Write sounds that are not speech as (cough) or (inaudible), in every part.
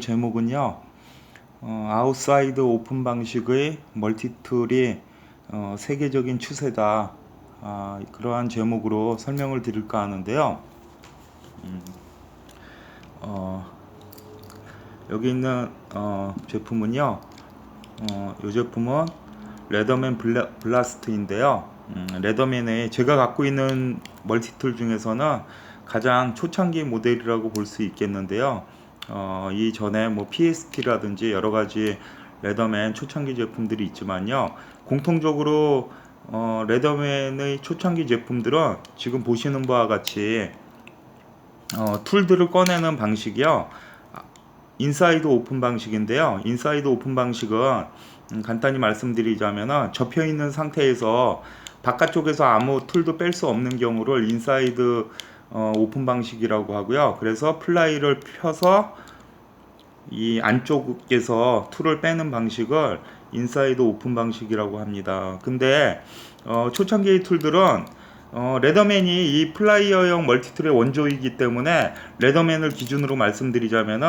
제목은요. 어, 아웃사이드 오픈 방식의 멀티툴이 어, 세계적인 추세다. 아, 그러한 제목으로 설명을 드릴까 하는데요. 음, 어, 여기 있는 어, 제품은요. 어, 이 제품은 레더맨 블라, 블라스트인데요. 음, 레더맨의 제가 갖고 있는 멀티툴 중에서는 가장 초창기 모델이라고 볼 수 있겠는데요. 어, 이전에 뭐 PST라든지 여러 가지 레더맨 초창기 제품들이 있지만요. 공통적으로 어, 레더맨의 초창기 제품들은 지금 보시는 바와 같이 어, 툴들을 꺼내는 방식이요. 인사이드 오픈 방식인데요. 인사이드 오픈 방식은 음, 간단히 말씀드리자면 접혀 있는 상태에서 바깥쪽에서 아무 툴도 뺄 수 없는 경우를 인사이드 어, 오픈 방식이라고 하고요. 그래서 플라이를 펴서 이 안쪽에서 툴을 빼는 방식을 인사이드 오픈 방식이라고 합니다. 근데 어, 초창기의 툴들은 어, 레더맨이 이 플라이어형 멀티툴의 원조이기 때문에 레더맨을 기준으로 말씀드리자면은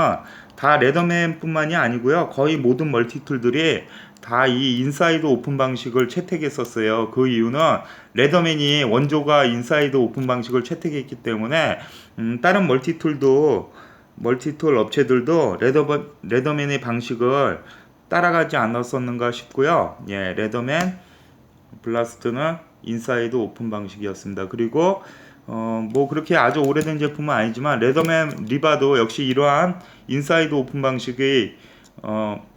다 레더맨뿐만이 아니고요. 거의 모든 멀티툴들이 다 이 인사이드 오픈 방식을 채택했었어요. 그 이유는 레더맨이 원조가 인사이드 오픈 방식을 채택했기 때문에 음, 다른 멀티툴도 멀티툴 업체들도 레더 레더맨의 방식을 따라가지 않았었는가 싶고요. 예, 레더맨 블라스트는 인사이드 오픈 방식이었습니다. 그리고 어, 뭐 그렇게 아주 오래된 제품은 아니지만 레더맨 리바도 역시 이러한 인사이드 오픈 방식의 어,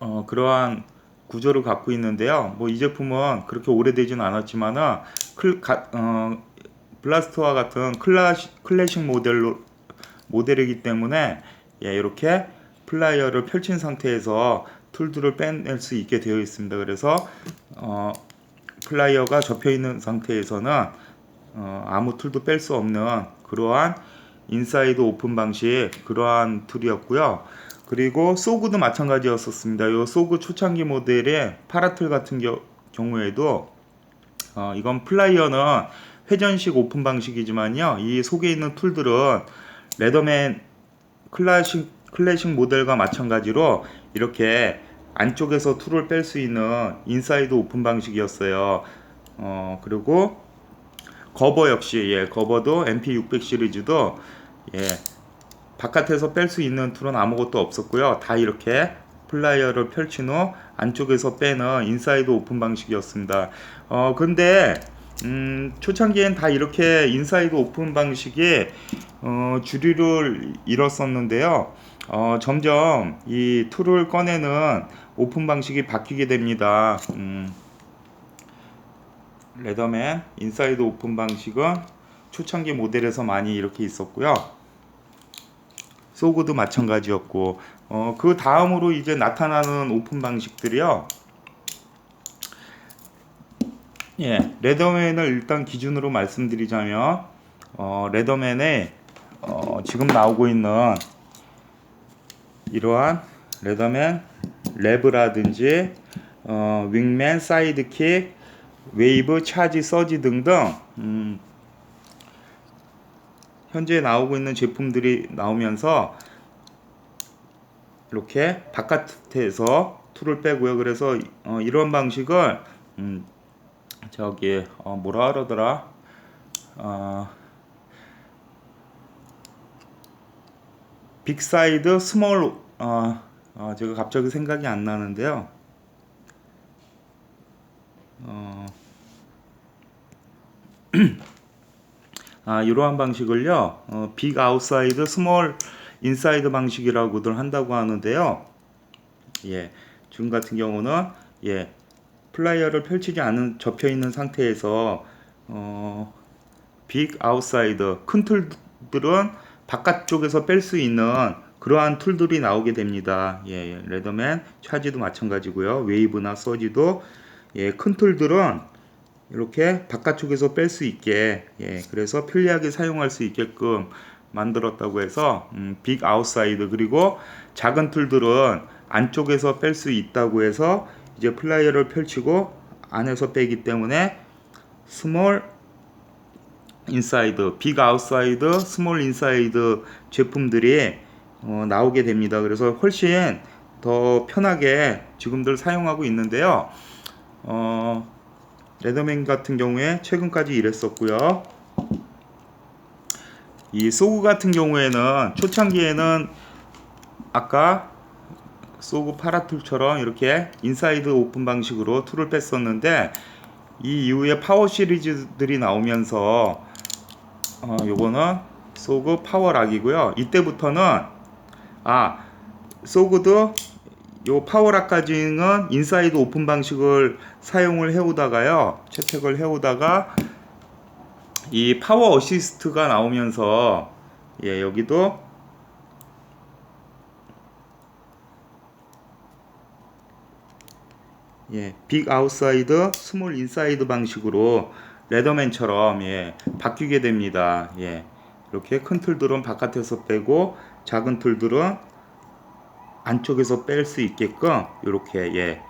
어, 그러한 구조를 갖고 있는데요. 뭐 이 제품은 그렇게 오래되진 않았지만은 클, 가, 어, 블라스트와 같은 클래식, 클래식 모델로 모델이기 때문에 예, 이렇게 플라이어를 펼친 상태에서 툴들을 빼낼 수 있게 되어 있습니다. 그래서 어, 플라이어가 접혀 있는 상태에서는 어, 아무 툴도 뺄 수 없는 그러한 인사이드 오픈 방식 그러한 툴이었고요. 그리고 소그도 마찬가지였었습니다. 이 소그 초창기 모델의 파라틀 같은 겨, 경우에도 어, 이건 플라이어는 회전식 오픈 방식이지만요. 이 속에 있는 툴들은 레더맨 클래식 클래식 모델과 마찬가지로 이렇게 안쪽에서 툴을 뺄 수 있는 인사이드 오픈 방식이었어요. 어, 그리고 거버 역시 예, 거버도 MP600 시리즈도 예, 바깥에서 뺄 수 있는 툴은 아무것도 없었고요. 다 이렇게 플라이어를 펼친 후 안쪽에서 빼는 인사이드 오픈 방식이었습니다. 어, 근데 음, 초창기엔 다 이렇게 인사이드 오픈 방식이 어, 주류를 잃었었는데요. 어, 점점 이 툴을 꺼내는 오픈 방식이 바뀌게 됩니다. 음, 레더맨 인사이드 오픈 방식은 초창기 모델에서 많이 이렇게 있었고요. 소그도 마찬가지였고 어, 그 다음으로 이제 나타나는 오픈 방식들이요. 예, 레더맨을 일단 기준으로 말씀드리자면 어, 레더맨에 어, 지금 나오고 있는 이러한 레더맨 랩이라든지 어, 윙맨, 사이드킥, 웨이브, 차지, 서지 등등 음, 현재 나오고 있는 제품들이 나오면서 이렇게 바깥에서 툴을 빼고요. 그래서 어, 이런 방식을 음, 저기 어, 뭐라 그러더라? 어, 빅사이드 스몰 어, 어, 제가 갑자기 생각이 안 나는데요. 어, (clears throat) 아, 이러한 방식을요, 어, 빅 아웃사이드, 스몰 인사이드 방식이라고들 한다고 하는데요. 예, 지금 같은 경우는 예, 플라이어를 펼치지 않은 접혀 있는 상태에서 어, 빅 아웃사이드 큰 툴들은 바깥쪽에서 뺄 수 있는 그러한 툴들이 나오게 됩니다. 예, 예, 레더맨 차지도 마찬가지고요. 웨이브나 서지도 예, 큰 툴들은 이렇게 바깥쪽에서 뺄 수 있게 예, 그래서 편리하게 사용할 수 있게끔 만들었다고 해서 음, 빅 아웃사이드 그리고 작은 툴들은 안쪽에서 뺄 수 있다고 해서 이제 플라이어를 펼치고 안에서 빼기 때문에 스몰 인사이드, 빅 아웃사이드, 스몰 인사이드 제품들이 어, 나오게 됩니다. 그래서 훨씬 더 편하게 지금들 사용하고 있는데요. 어, 레더맨 같은 경우에 최근까지 이랬었고요. 이 소구 같은 경우에는 초창기에는 아까 소구 파라툴처럼 이렇게 인사이드 오픈 방식으로 툴을 뺐었는데 이 이후에 파워 시리즈들이 나오면서 어, 요거는 소그 파워락이고요. 이때부터는 아 소그도 요 파워락까지는 인사이드 오픈 방식을 사용을 해오다가요 채택을 해오다가 이 파워 어시스트가 나오면서 예 여기도 예, 빅 아웃사이드, 스몰 인사이드 방식으로 레더맨처럼 예, 바뀌게 됩니다. 예. 이렇게 큰 틀들은 바깥에서 빼고 작은 틀들은 안쪽에서 뺄 수 있게끔 이렇게 예.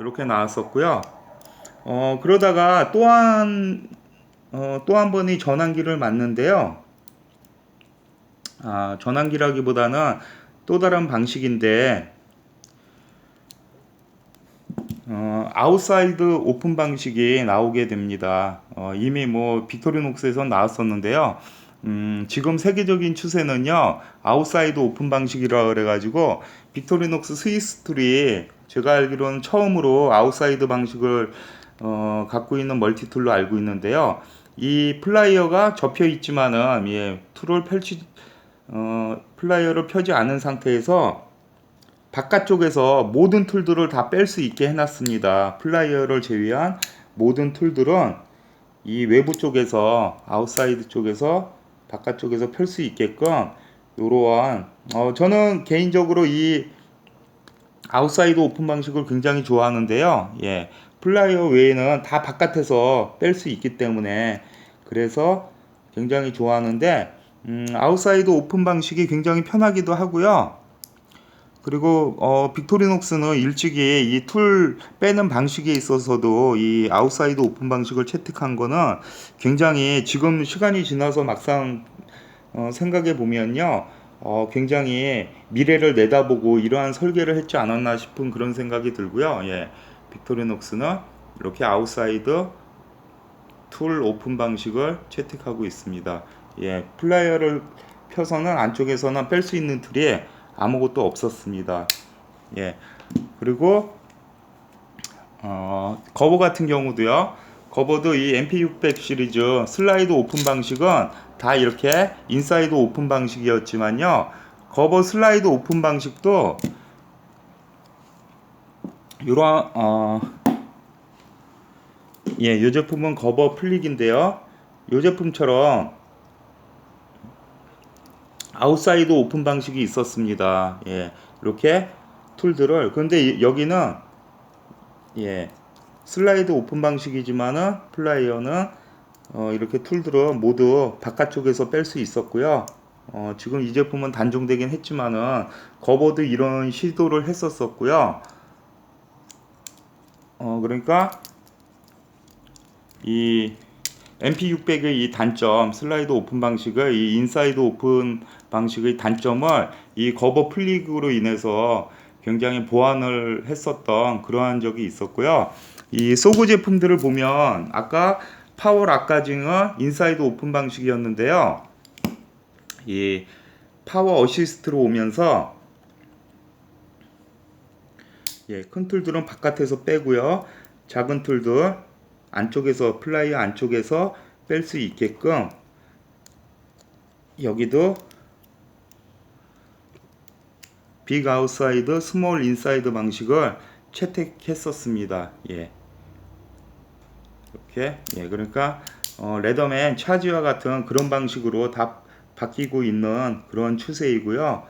이렇게 나왔었고요. 어, 그러다가 또한 어, 또 한 번이 전환기를 맞는데요. 아, 전환기라기보다는 또 다른 방식인데 어, 아웃사이드 오픈 방식이 나오게 됩니다. 어, 이미 뭐 빅토리녹스에서 나왔었는데요. 음, 지금 세계적인 추세는요, 아웃사이드 오픈 방식이라 그래가지고, 빅토리녹스 스위스툴이 제가 알기로는 처음으로 아웃사이드 방식을 어, 갖고 있는 멀티툴로 알고 있는데요. 이 플라이어가 접혀 있지만은, 예, 툴을 펼치, 어, 플라이어를 펴지 않은 상태에서 바깥쪽에서 모든 툴들을 다 뺄 수 있게 해놨습니다. 플라이어를 제외한 모든 툴들은 이 외부 쪽에서 아웃사이드 쪽에서 바깥쪽에서 펼 수 있게끔 이러한 어, 저는 개인적으로 이 아웃사이드 오픈 방식을 굉장히 좋아하는데요. 예, 플라이어 외에는 다 바깥에서 뺄 수 있기 때문에 그래서 굉장히 좋아하는데 음, 아웃사이드 오픈 방식이 굉장히 편하기도 하고요. 그리고 어, 빅토리녹스는 일찍이 이 툴 빼는 방식에 있어서도 이 아웃사이드 오픈 방식을 채택한 거는 굉장히 지금 시간이 지나서 막상 어, 생각해 보면요. 어, 굉장히 미래를 내다보고 이러한 설계를 했지 않았나 싶은 그런 생각이 들고요. 예. 빅토리녹스는 이렇게 아웃사이드 툴 오픈 방식을 채택하고 있습니다. 예. 플라이어를 펴서는 안쪽에서는 뺄 수 있는 툴이 아무것도 없었습니다. 예. 그리고 어, 거버 같은 경우도요. 거버도 이 MP600 시리즈 슬라이드 오픈 방식은 다 이렇게 인사이드 오픈 방식이었지만요. 거버 슬라이드 오픈 방식도 요런 어, 예, 이 제품은 거버 플릭인데요. 이 제품처럼 아웃사이드 오픈 방식이 있었습니다. 예, 이렇게 툴들을 근데 여기는 예, 슬라이드 오픈 방식이지만은 플라이어는 어, 이렇게 툴들을 모두 바깥쪽에서 뺄 수 있었고요. 어, 지금 이 제품은 단종되긴 했지만은 거버도 이런 시도를 했었었고요. 어, 그러니까 이 MP600의 이 단점, 슬라이드 오픈 방식의 이 인사이드 오픈 방식의 단점을 이 거버 플릭으로 인해서 굉장히 보완을 했었던 그러한 적이 있었고요. 이 소구 제품들을 보면 아까 파워 락가징은 인사이드 오픈 방식이었는데요. 이 파워 어시스트로 오면서 예, 큰 툴들은 바깥에서 빼고요. 작은 툴들 안쪽에서 플라이어 안쪽에서 뺄 수 있게끔 여기도 빅 아웃사이드, 스몰 인사이드 방식을 채택했었습니다. 예. 이렇게 예 그러니까 어, 레더맨 차지와 같은 그런 방식으로 다 바뀌고 있는 그런 추세이고요.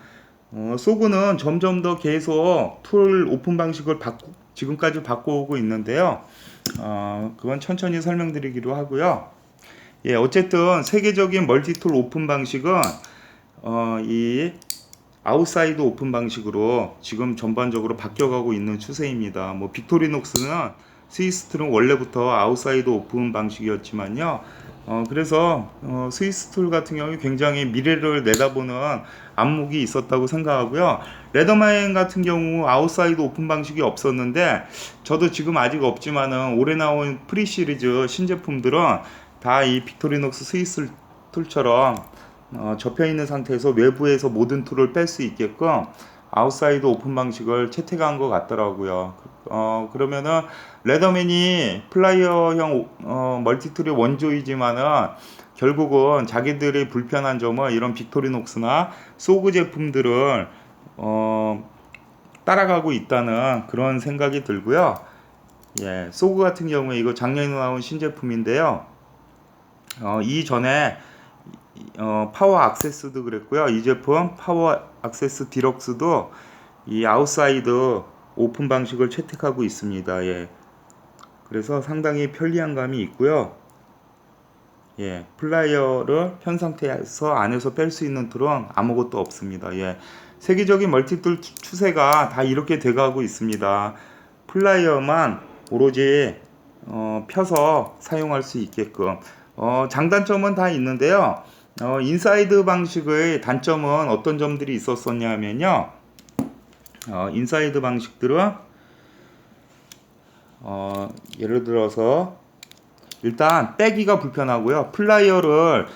어, 소구는 점점 더 계속 툴 오픈 방식을 바꾸, 지금까지 바꿔오고 있는데요. 어, 그건 천천히 설명드리기로 하고요. 예, 어쨌든 세계적인 멀티툴 오픈 방식은 어, 이 아웃사이드 오픈 방식으로 지금 전반적으로 바뀌어가고 있는 추세입니다. 뭐 빅토리녹스는 스위스트는 원래부터 아웃사이드 오픈 방식이었지만요. 어, 그래서 어, 스위스 툴 같은 경우에 굉장히 미래를 내다보는 안목이 있었다고 생각하고요. 레더마인 같은 경우 아웃사이드 오픈 방식이 없었는데 저도 지금 아직 없지만은 올해 나온 프리 시리즈 신제품들은 다 이 빅토리녹스 스위스 툴처럼 어, 접혀 있는 상태에서 외부에서 모든 툴을 뺄 수 있게끔 아웃사이드 오픈 방식을 채택한 것 같더라고요. 어, 그러면은 레더맨이 플라이어형 어, 멀티툴의 원조이지만은 결국은 자기들의 불편한 점은 이런 빅토리녹스나 소그 제품들을 어, 따라가고 있다는 그런 생각이 들고요. 예, 소그 같은 경우에 이거 작년에 나온 신제품인데요. 어, 이전에 어, 파워 악세스도 그랬고요. 이 제품 파워 악세스 디럭스도 이 아웃사이드 오픈 방식을 채택하고 있습니다. 예. 그래서 상당히 편리한 감이 있고요. 예, 플라이어를 편 상태에서 안에서 뺄 수 있는 툴은 아무것도 없습니다. 예, 세계적인 멀티툴 추- 추세가 다 이렇게 돼가고 있습니다. 플라이어만 오로지 어, 펴서 사용할 수 있게끔 어, 장단점은 다 있는데요. 어, 인사이드 방식의 단점은 어떤 점들이 있었었냐면요. 어, 인사이드 방식들은 어, 예를 들어서 일단 빼기가 불편하고요. 플라이어를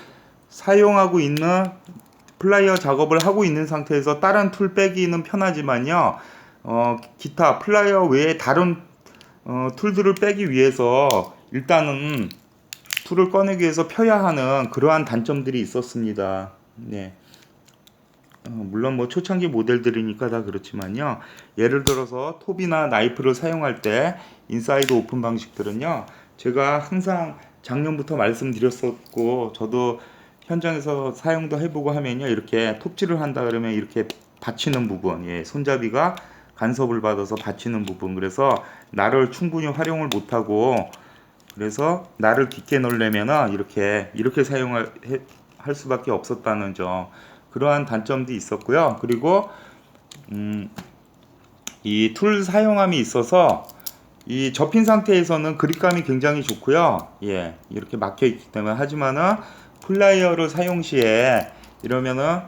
사용하고 있는 플라이어 작업을 하고 있는 상태에서 다른 툴 빼기는 편하지만요. 어, 기타 플라이어 외에 다른 어, 툴들을 빼기 위해서 일단은 툴을 꺼내기 위해서 펴야 하는 그러한 단점들이 있었습니다. 네. 어, 물론 뭐 초창기 모델들이니까 다 그렇지만요. 예를 들어서 톱이나 나이프를 사용할 때 인사이드 오픈 방식들은요. 제가 항상 작년부터 말씀드렸었고 저도 현장에서 사용도 해보고 하면요. 이렇게 톱질을 한다 그러면 이렇게 받치는 부분, 예, 손잡이가 간섭을 받아서 받치는 부분. 그래서 나를 충분히 활용을 못하고 그래서 나를 깊게 넣으려면은 이렇게 이렇게 사용할 해- 할 수밖에 없었다는 점 그러한 단점도 있었고요. 그리고 음, 이 툴 사용함이 있어서 이 접힌 상태에서는 그립감이 굉장히 좋고요. 예, 이렇게 막혀 있기 때문에 하지만은 플라이어를 사용 시에 이러면은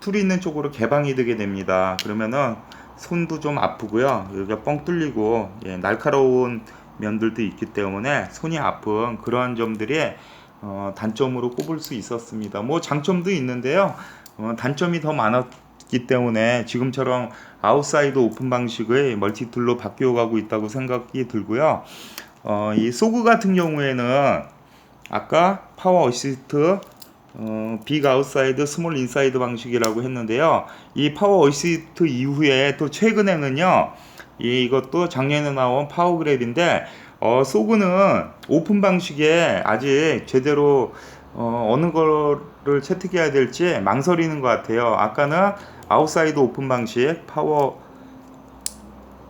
툴이 있는 쪽으로 개방이 되게 됩니다. 그러면은 손도 좀 아프고요. 여기가 뻥 뚫리고 예, 날카로운 면들도 있기 때문에 손이 아픈 그러한 점들이 어, 단점으로 꼽을 수 있었습니다. 뭐 장점도 있는데요. 어, 단점이 더 많았기 때문에 지금처럼 아웃사이드 오픈 방식의 멀티툴로 바뀌어 가고 있다고 생각이 들고요. 어, 이 소그 같은 경우에는 아까 파워 어시스트 어, 빅 아웃사이드 스몰 인사이드 방식이라고 했는데요. 이 파워 어시스트 이후에 또 최근에는요. 이 이것도 작년에 나온 파워그랩인데 어, 소그는 오픈 방식에 아직 제대로 어, 어느 거를 채택해야 될지 망설이는 것 같아요. 아까는 아웃사이드 오픈 방식 파워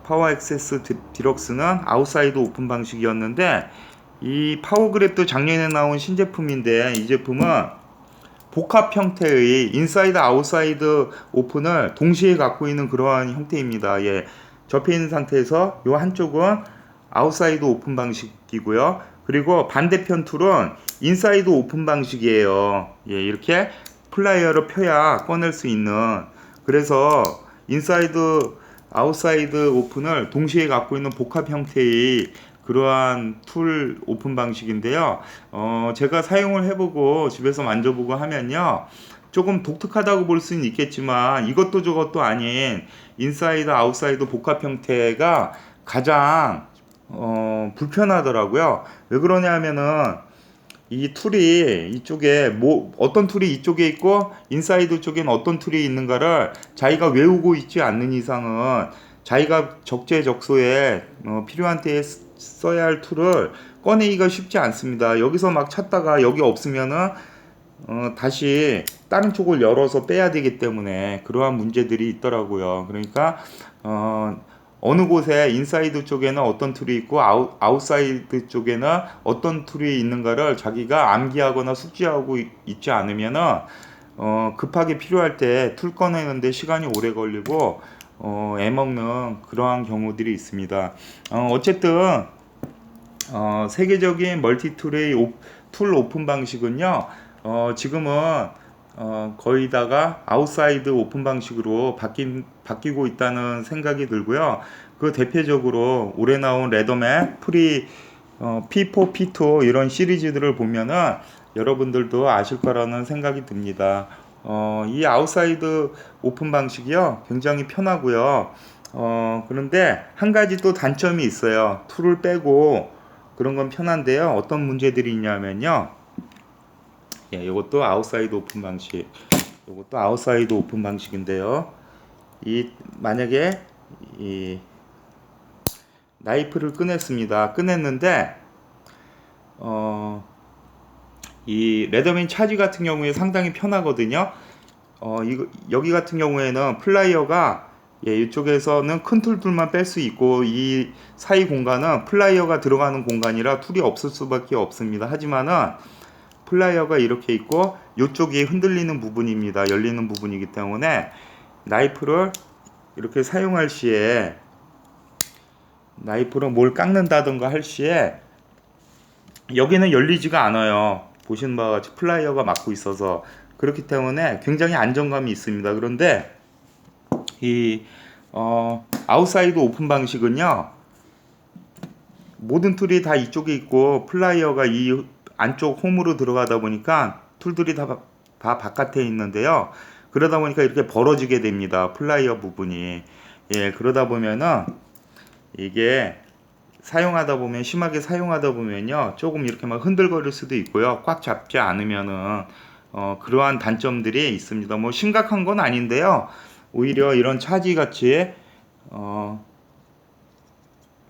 파워 액세스 디- 디럭스는 아웃사이드 오픈 방식이었는데 이 파워그랩도 작년에 나온 신제품인데 이 제품은 복합 형태의 인사이드 아웃사이드 오픈을 동시에 갖고 있는 그러한 형태입니다. 예. 접혀 있는 상태에서 이 한쪽은 아웃사이드 오픈 방식이고요. 그리고 반대편 툴은 인사이드 오픈 방식이에요. 예, 이렇게 플라이어를 펴야 꺼낼 수 있는 그래서 인사이드 아웃사이드 오픈을 동시에 갖고 있는 복합 형태의 그러한 툴 오픈 방식인데요. 어, 제가 사용을 해보고 집에서 만져보고 하면요. 조금 독특하다고 볼 수는 있겠지만 이것도 저것도 아닌 인사이드 아웃사이드 복합 형태가 가장 어, 불편하더라고요. 왜 그러냐면은 이 툴이 이쪽에 뭐 어떤 툴이 이쪽에 있고 인사이드 쪽엔 어떤 툴이 있는가를 자기가 외우고 있지 않는 이상은 자기가 적재적소에 어, 필요한 때에 쓰- 써야 할 툴을 꺼내기가 쉽지 않습니다. 여기서 막 찾다가 여기 없으면은 어, 다시 다른 쪽을 열어서 빼야 되기 때문에 그러한 문제들이 있더라고요. 그러니까 어, 어느 곳에 인사이드 쪽에는 어떤 툴이 있고 아웃, 아웃사이드 쪽에는 어떤 툴이 있는가를 자기가 암기하거나 숙지하고 있, 있지 않으면은 어, 급하게 필요할 때 툴 꺼내는데 시간이 오래 걸리고 어, 애먹는 그러한 경우들이 있습니다. 어, 어쨌든 어, 세계적인 멀티툴의 오- 툴 오픈 방식은요. 어, 지금은 어, 거의 다가 아웃사이드 오픈 방식으로 바뀐, 바뀌고 있다는 생각이 들고요. 그 대표적으로 올해 나온 레더맨, 프리, 어, P4, P2 이런 시리즈들을 보면은 여러분들도 아실 거라는 생각이 듭니다. 어, 이 아웃사이드 오픈 방식이요. 굉장히 편하고요. 어, 그런데 한 가지 또 단점이 있어요. 툴을 빼고 그런 건 편한데요. 어떤 문제들이 있냐면요. 예, 이것도 아웃사이드 오픈 방식. 이것도 아웃사이드 오픈 방식인데요. 이 만약에 이 나이프를 꺼냈습니다. 꺼냈는데 어, 이 레더맨 차지 같은 경우에 상당히 편하거든요. 어, 이거, 여기 같은 경우에는 플라이어가 예, 이쪽에서는 큰 툴들만 뺄 수 있고 이 사이 공간은 플라이어가 들어가는 공간이라 툴이 없을 수밖에 없습니다. 하지만은 플라이어가 이렇게 있고 이쪽이 흔들리는 부분입니다. 열리는 부분이기 때문에 나이프를 이렇게 사용할 시에 나이프로 뭘 깎는다던가 할 시에 여기는 열리지가 않아요. 보시는 바와 같이 플라이어가 막고 있어서 그렇기 때문에 굉장히 안정감이 있습니다. 그런데 이 어, 아웃사이드 오픈 방식은요. 모든 툴이 다 이쪽에 있고 플라이어가 이 안쪽 홈으로 들어가다 보니까 툴들이 다, 바- 다 바깥에 있는데요. 그러다 보니까 이렇게 벌어지게 됩니다. 플라이어 부분이. 예, 그러다 보면은 이게 사용하다 보면 심하게 사용하다 보면요 조금 이렇게 막 흔들거릴 수도 있고요. 꽉 잡지 않으면은 어, 그러한 단점들이 있습니다. 뭐 심각한 건 아닌데요. 오히려 이런 차지 같이 어,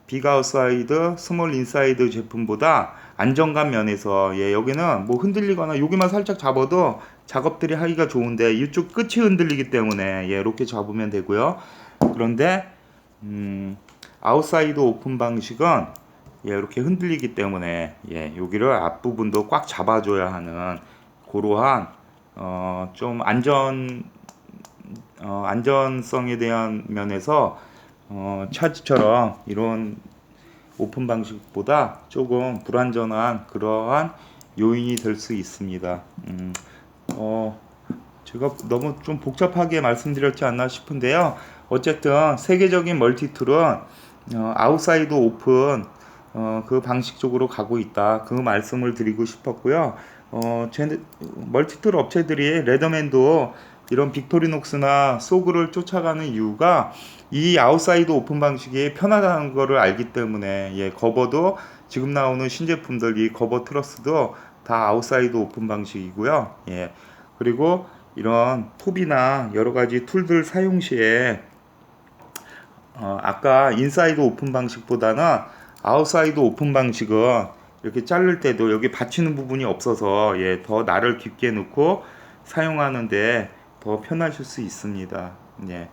빅 아웃사이드 스몰 인사이드 제품보다 안정감 면에서 예 여기는 뭐 흔들리거나 여기만 살짝 잡아도 작업들이 하기가 좋은데 이쪽 끝이 흔들리기 때문에 예 이렇게 잡으면 되고요. 그런데 음 아웃사이드 오픈 방식은 예, 이렇게 흔들리기 때문에 예, 여기를 앞부분도 꽉 잡아줘야 하는 그러한 어, 좀 안전 어, 안전성에 대한 면에서 어, 차지처럼 이런 오픈 방식보다 조금 불안전한 그러한 요인이 될 수 있습니다. 음, 어, 제가 너무 좀 복잡하게 말씀드렸지 않나 싶은데요. 어쨌든 세계적인 멀티툴은 어, 아웃사이드 오픈 어, 그 방식 쪽으로 가고 있다. 그 말씀을 드리고 싶었고요. 어, 제, 멀티툴 업체들이 레더맨도 이런 빅토리녹스나 소그를 쫓아가는 이유가 이 아웃사이드 오픈 방식이 편하다는 거를 알기 때문에 예, 거버도 지금 나오는 신제품들 이 거버 트러스도 다 아웃사이드 오픈 방식이고요. 예. 그리고 이런 톱이나 여러 가지 툴들 사용 시에 어, 아까 인사이드 오픈 방식보다는 아웃사이드 오픈 방식은 이렇게 자를 때도 여기 받치는 부분이 없어서 예, 더 날을 깊게 넣고 사용하는데 더 편하실 수 있습니다. 예.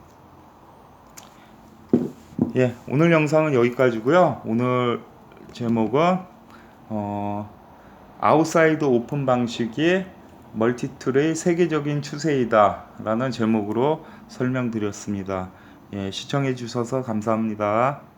예, 오늘 영상은 여기까지고요. 오늘 제목은 어, 아웃사이드 오픈 방식이 멀티툴의 세계적인 추세이다라는 제목으로 설명드렸습니다. 예, 시청해 주셔서 감사합니다.